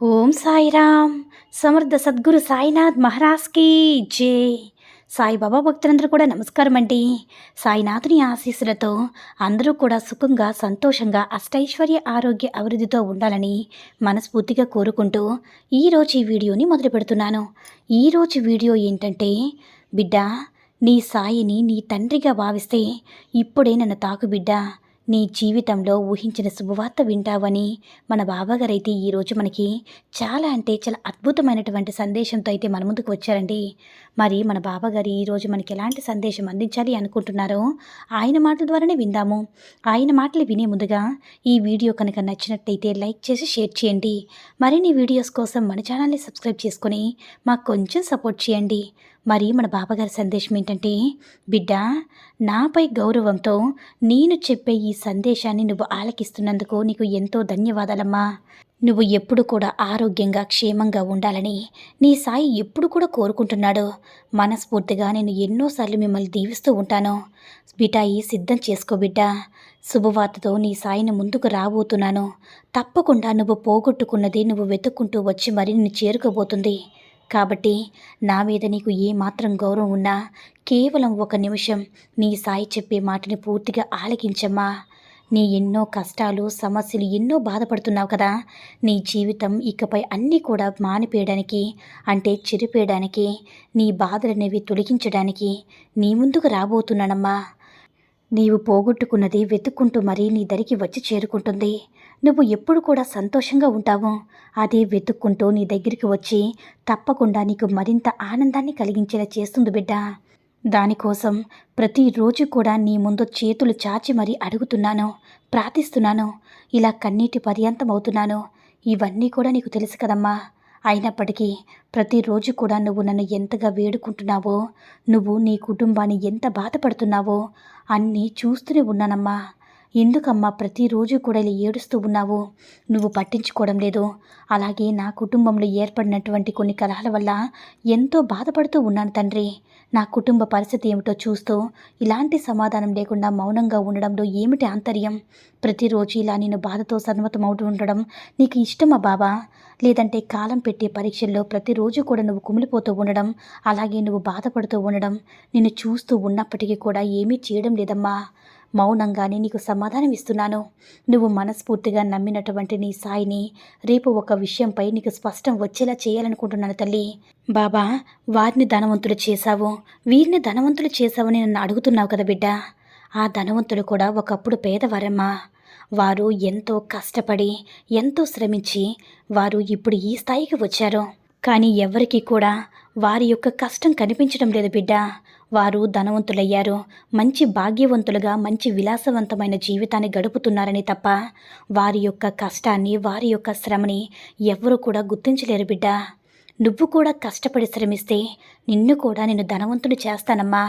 ఓం సాయిరామ్. సమర్థ సద్గురు సాయినాథ్ మహారాజ్కి జై. సాయిబాబా భక్తులందరూ కూడా నమస్కారం అండి. సాయినాథుని ఆశీస్సులతో అందరూ కూడా సుఖంగా సంతోషంగా అష్టైశ్వర్య ఆరోగ్య అభివృద్ధితో ఉండాలని మనస్ఫూర్తిగా కోరుకుంటూ ఈరోజు ఈ వీడియోని మొదలు పెడుతున్నాను. ఈరోజు వీడియో ఏంటంటే బిడ్డ నీ సాయిని నీ తండ్రిగా భావిస్తే ఇప్పుడే నన్ను తాకు బిడ్డ. నీ జీవితంలో ఊహించిన శుభవార్త వింటావని మన బాబాగారైతే ఈరోజు మనకి చాలా అంటే చాలా అద్భుతమైనటువంటి సందేశంతో అయితే మన ముందుకు వచ్చారండి. మరి మన బాబాగారు ఈరోజు మనకి ఎలాంటి సందేశం అందించాలి అనుకుంటున్నారో ఆయన మాటల ద్వారానే విందాము. ఆయన మాటలు వినే ముందుగా ఈ వీడియో కనుక నచ్చినట్టయితే లైక్ చేసి షేర్ చేయండి. మరిన్ని వీడియోస్ కోసం మన ఛానల్ని సబ్స్క్రైబ్ చేసుకొని మాకు కొంచెం సపోర్ట్ చేయండి. మరి మన బాబాగారి సందేశం ఏంటంటే బిడ్డ నాపై గౌరవంతో నేను చెప్పే ఈ సందేశాన్ని నువ్వు ఆలకిస్తున్నందుకు నీకు ఎంతో ధన్యవాదాలమ్మా. నువ్వు ఎప్పుడు కూడా ఆరోగ్యంగా క్షేమంగా ఉండాలని నీ సాయి ఎప్పుడు కూడా కోరుకుంటున్నాడు. మనస్ఫూర్తిగా నేను ఎన్నోసార్లు మిమ్మల్ని దీవిస్తూ ఉంటాను. బిటాయి సిద్ధం చేసుకో బిడ్డ. శుభవార్తతో నీ సాయిని ముందుకు రాబోతున్నాను. తప్పకుండా నువ్వు పోగొట్టుకున్నది నువ్వు వెతుక్కుంటూ వచ్చి మరి నిన్ను చేరుకోబోతుంది. కాబట్టి నా మీద నీకు ఏ మాత్రం గౌరవం ఉన్నా కేవలం ఒక నిమిషం నీ సాయి చెప్పే మాటని పూర్తిగా ఆలకించమ్మా. నీ ఎన్నో కష్టాలు సమస్యలు ఎన్నో బాధపడుతున్నావు కదా. నీ జీవితం ఇకపై అన్నీ కూడా మానిపేయడానికి అంటే చెరిపేయడానికి నీ బాధలనేవి తొలగించడానికి నీ ముందుకు రాబోతున్నానమ్మా. నీవు పోగొట్టుకున్నది వెతుక్కుంటూ మరీ నీ దరికి వచ్చి చేరుకుంటుంది. నువ్వు ఎప్పుడు కూడా సంతోషంగా ఉంటావు. అది వెతుక్కుంటూ నీ దగ్గరికి వచ్చి తప్పకుండా నీకు మరింత ఆనందాన్ని కలిగించేలా చేస్తుంది బిడ్డ. దానికోసం ప్రతిరోజు కూడా నీ ముందు చేతులు చాచి మరీ అడుగుతున్నాను ప్రార్థిస్తున్నాను. ఇలా కన్నీటి పర్యంతం అవుతున్నాను ఇవన్నీ కూడా నీకు తెలుసు కదమ్మా. అయినప్పటికీ ప్రతిరోజు కూడా నువ్వు నన్ను ఎంతగా వేడుకుంటున్నావో నువ్వు నీ కుటుంబాన్ని ఎంత బాధపడుతున్నావో అన్నీ చూస్తూనే ఉన్నానమ్మా. ఎందుకమ్మా ప్రతిరోజు కూడా ఇలా ఏడుస్తూ ఉన్నావు? నువ్వు పట్టించుకోవడం లేదు. అలాగే నా కుటుంబంలో ఏర్పడినటువంటి కొన్ని కలహాల వల్ల ఎంతో బాధపడుతూ ఉన్నాను తండ్రి. నా కుటుంబ పరిస్థితి ఏమిటో చూస్తూ ఇలాంటి సమాధానం లేకుండా మౌనంగా ఉండడంలో ఏమిటి ఆంతర్యం? ప్రతిరోజు ఇలా నేను బాధతో సన్మతమవుతూ ఉండడం నీకు ఇష్టమా బాబా? లేదంటే కాలం పెట్టే పరీక్షల్లో ప్రతిరోజు కూడా నువ్వు కుమిలిపోతూ ఉండడం అలాగే నువ్వు బాధపడుతూ ఉండడం నిన్ను చూస్తూ ఉన్నప్పటికీ కూడా ఏమీ చేయడం లేదమ్మా. మౌనంగానే నీకు సమాధానం ఇస్తున్నాను. నువ్వు మనస్ఫూర్తిగా నమ్మినటువంటి నీ సాయిని రేపు ఒక విషయంపై నీకు స్పష్టం వచ్చేలా చేయాలనుకుంటున్నాను తల్లి. బాబా వారిని ధనవంతులు చేశావు. వీరిని ధనవంతులు చేశావని నన్ను అడుగుతున్నావు కదా బిడ్డ. ఆ ధనవంతులు కూడా ఒకప్పుడు పేదవారమ్మా. వారు ఎంతో కష్టపడి ఎంతో శ్రమించి వారు ఇప్పుడు ఈ స్థాయికి వచ్చారు. కానీ ఎవరికీ కూడా వారి యొక్క కష్టం కనిపించడం లేదు బిడ్డ. వారు ధనవంతులయ్యారు. మంచి భాగ్యవంతులుగా మంచి విలాసవంతమైన జీవితాన్ని గడుపుతున్నారని తప్ప వారి యొక్క కష్టాన్ని వారి యొక్క శ్రమని ఎవరు కూడా గుర్తించలేరు బిడ్డ. నువ్వు కూడా కష్టపడి శ్రమిస్తే నిన్ను కూడా నేను ధనవంతుడు చేస్తానమ్మా.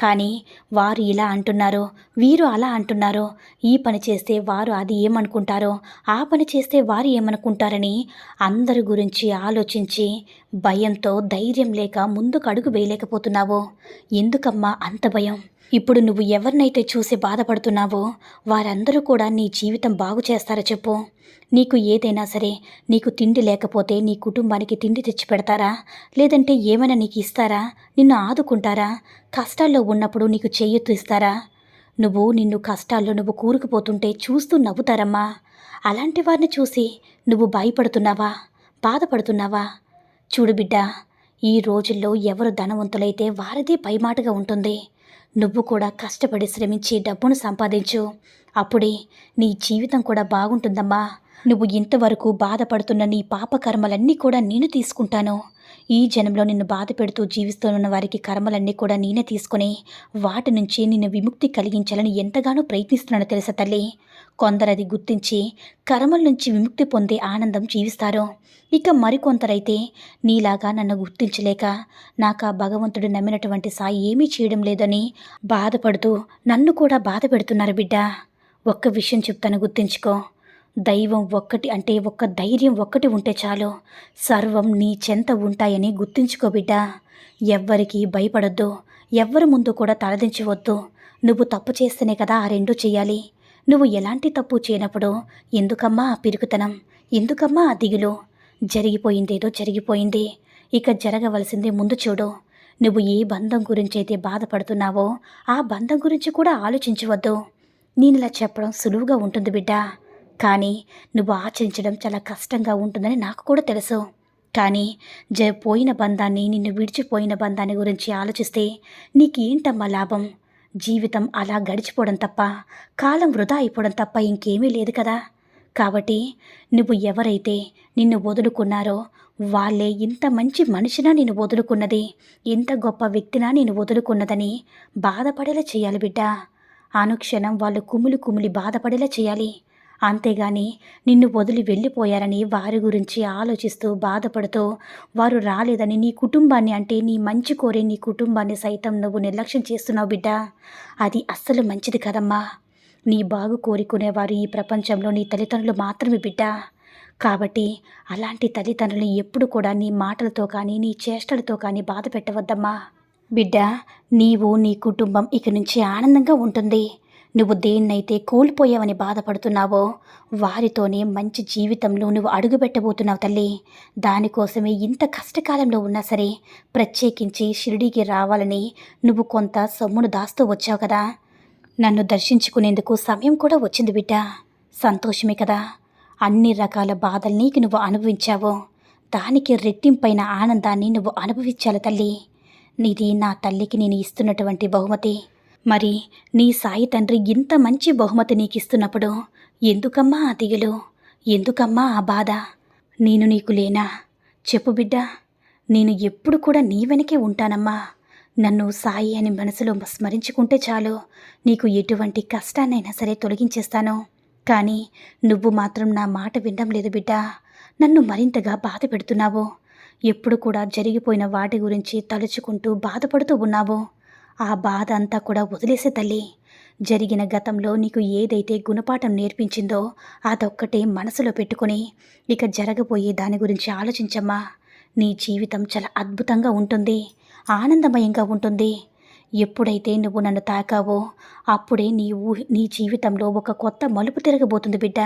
కానీ వారు ఇలా అంటున్నారు? వీరు అలా అంటున్నారు? ఈ పని చేస్తే వారు అది ఏమనుకుంటారో? ఆ పని చేస్తే వారు ఏమనుకుంటారని అందరి గురించి ఆలోచించి భయంతో ధైర్యం లేక ముందుకు అడుగు వేయలేకపోతున్నావు? ఎందుకమ్మా అంత భయం? ఇప్పుడు నువ్వు ఎవరినైతే చూసి బాధపడుతున్నావో వారందరూ కూడా నీ జీవితం బాగు చేస్తారా చెప్పు. నీకు ఏదైనా సరే నీకు తిండి లేకపోతే నీ కుటుంబానికి తిండి తెచ్చి పెడతారా? లేదంటే ఏమైనా నీకు ఇస్తారా? నిన్ను ఆదుకుంటారా? కష్టాల్లో ఉన్నప్పుడు నీకు చెయ్యొత్తు ఇస్తారా? నువ్వు నిన్ను కష్టాల్లో నువ్వు కూరుకుపోతుంటే చూస్తూ నవ్వుతారమ్మా. అలాంటి వారిని చూసి నువ్వు భయపడుతున్నావా? బాధపడుతున్నావా? చూడు బిడ్డ ఈ రోజుల్లో ఎవరు ధనవంతులైతే వారిదే పైమాటగా ఉంటుంది. నువ్వు కూడా కష్టపడి శ్రమించి డబ్బును సంపాదించు. అప్పుడే నీ జీవితం కూడా బాగుంటుందమ్మా. నువ్వు ఇంతవరకు బాధపడుతున్న నీ పాపకర్మలన్నీ కూడా నేను తీసుకుంటాను. ఈ జనంలో నిన్ను బాధ పెడుతూ జీవిస్తున్న వారికి కర్మలన్నీ కూడా నేనే తీసుకుని వాటి నుంచి నిన్ను విముక్తి కలిగించాలని ఎంతగానో ప్రయత్నిస్తున్నాను తెలుసా తల్లి? కొందరది గుర్తించి కర్మల నుంచి విముక్తి పొందే ఆనందం జీవిస్తారు. ఇక మరికొందరైతే నీలాగా నన్ను గుర్తించలేక నాకు ఆ భగవంతుడు నమ్మినటువంటి సాయి ఏమీ చేయడం లేదని బాధపడుతూ నన్ను కూడా బాధ పెడుతున్నారు బిడ్డ. ఒక్క విషయం చెప్తాను గుర్తించుకో. దైవం ఒక్కటి అంటే ఒక్క ధైర్యం ఒక్కటి ఉంటే చాలు. సర్వం నీ చెంత ఉంటాయని గుర్తుంచుకో బిడ్డ. ఎవ్వరికి భయపడొద్దు. ఎవ్వరి ముందు కూడా తలదించవద్దు. నువ్వు తప్పు చేస్తేనే కదా ఆ రెండు చేయాలి. నువ్వు ఎలాంటి తప్పు చేయనప్పుడు ఎందుకమ్మా ఆ పిరుగుతనం ఎందుకమ్మా ఆ దిగులు? జరిగిపోయిందేదో జరిగిపోయింది. ఇక జరగవలసింది ముందు చూడు. నువ్వు ఏ బంధం గురించి అయితే బాధపడుతున్నావో ఆ బంధం గురించి కూడా ఆలోచించవద్దు. నేను ఇలా చెప్పడం సులువుగా ఉంటుంది బిడ్డా. కానీ నువ్వు ఆచరించడం చాలా కష్టంగా ఉంటుందని నాకు కూడా తెలుసు. కానీ జ పోయిన బంధాన్ని నిన్ను విడిచిపోయిన బంధాన్ని గురించి ఆలోచిస్తే నీకేంటమ్మా లాభం? జీవితం అలా గడిచిపోవడం తప్ప కాలం వృధా అయిపోవడం తప్ప ఇంకేమీ లేదు కదా. కాబట్టి నువ్వు ఎవరైతే నిన్ను వదులుకున్నారో వాళ్ళే ఇంత మంచి మనిషినా నేను వదులుకున్నది ఇంత గొప్ప వ్యక్తినా నేను వదులుకున్నదని బాధపడేలా చేయాలి బిడ్డ. అనుక్షణం వాళ్ళు కుమిలి కుమిలి బాధపడేలా చేయాలి. అంతేగాని నిన్ను వదిలి వెళ్ళిపోయారని వారి గురించి ఆలోచిస్తూ బాధపడుతూ వారు రాలేదని నీ కుటుంబాన్ని అంటే నీ మంచి కోరే నీ కుటుంబాన్ని సైతం నువ్వు నిర్లక్ష్యం చేస్తున్నావు బిడ్డ. అది అస్సలు మంచిది కదమ్మా. నీ బాగు కోరుకునేవారు ఈ ప్రపంచంలో నీ తల్లిదండ్రులు మాత్రమే బిడ్డ. కాబట్టి అలాంటి తల్లిదండ్రులు ఎప్పుడు కూడా నీ మాటలతో కానీ నీ చేష్టలతో కానీ బాధ పెట్టవద్దమ్మా. బిడ్డ నీవు నీ కుటుంబం ఇక నుంచి ఆనందంగా ఉంటుంది. నువ్వు దేన్నైతే కోల్పోయావని బాధపడుతున్నావో వారితోనే మంచి జీవితంలో నువ్వు అడుగుపెట్టబోతున్నావు తల్లి. దానికోసమే ఇంత కష్టకాలంలో ఉన్నా సరే ప్రత్యేకించి షిరిడీకి రావాలని నువ్వు కొంత సొమ్మును దాస్తూ వచ్చావు కదా. నన్ను దర్శించుకునేందుకు సమయం కూడా వచ్చింది బిడ్డ. సంతోషమే కదా. అన్ని రకాల బాధల్ని నీకు నువ్వు అనుభవించావు దానికి రెట్టింపైన ఆనందాన్ని నువ్వు అనుభవించాలి తల్లి. నీది నా తల్లికి నేను ఇస్తున్నటువంటి బహుమతి. మరి నీ సాయి తండ్రి ఇంత మంచి బహుమతి నీకు ఇస్తున్నప్పుడు ఎందుకమ్మా ఆ దిగులు? ఎందుకమ్మా ఆ బాధ? నేను నీకు లేనా? చెప్పు బిడ్డ నేను ఎప్పుడు కూడా నీ వెనకే ఉంటానమ్మా. నన్ను సాయి అని మనసులో స్మరించుకుంటే చాలు. నీకు ఎటువంటి కష్టాన్నైనా సరే తొలగించేస్తాను. కానీ నువ్వు మాత్రం నా మాట వినడం లేదు బిడ్డ. నన్ను మరింతగా బాధ పెడుతున్నావు. ఎప్పుడు కూడా జరిగిపోయిన వాటి గురించి తలుచుకుంటూ బాధపడుతూ ఉన్నావు. ఆ బాధ అంతా కూడా వదిలేసే తల్లి. జరిగిన గతంలో నీకు ఏదైతే గుణపాఠం నేర్పించిందో అదొక్కటే మనసులో పెట్టుకుని ఇక జరగబోయే దాని గురించి ఆలోచించమ్మా. నీ జీవితం చాలా అద్భుతంగా ఉంటుంది ఆనందమయంగా ఉంటుంది. ఎప్పుడైతే నువ్వు నన్ను తాకావో అప్పుడే నీ ఊహి నీ జీవితంలో ఒక కొత్త మలుపు తిరగబోతుంది బిడ్డ.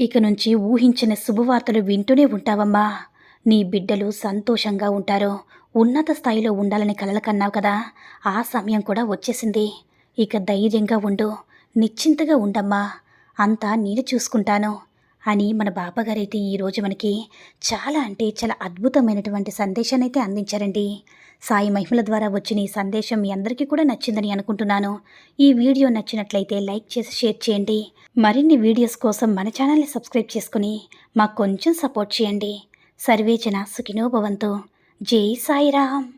ఇక నుంచి ఊహించిన శుభవార్తలు వింటూనే ఉంటావమ్మా. నీ బిడ్డలు సంతోషంగా ఉంటారు ఉన్నత స్థాయిలో ఉండాలని కలలు కన్నావు కదా. ఆ సమయం కూడా వచ్చేసింది. ఇక ధైర్యంగా ఉండు. నిశ్చింతగా ఉండమ్మా. అంతా నేను చూసుకుంటాను అని మన బాబాగారైతే ఈరోజు మనకి చాలా అంటే చాలా అద్భుతమైనటువంటి సందేశాన్ని అయితే అందించారండి. సాయి మహిమల ద్వారా వచ్చిన ఈ సందేశం మీ అందరికీ కూడా నచ్చిందని అనుకుంటున్నాను. ఈ వీడియో నచ్చినట్లయితే లైక్ చేసి షేర్ చేయండి. మరిన్ని వీడియోస్ కోసం మన ఛానల్ని సబ్స్క్రైబ్ చేసుకుని మాకు కొంచెం సపోర్ట్ చేయండి. సర్వేచన సుఖినోభవంతో భవంతు జై సాయిరామ్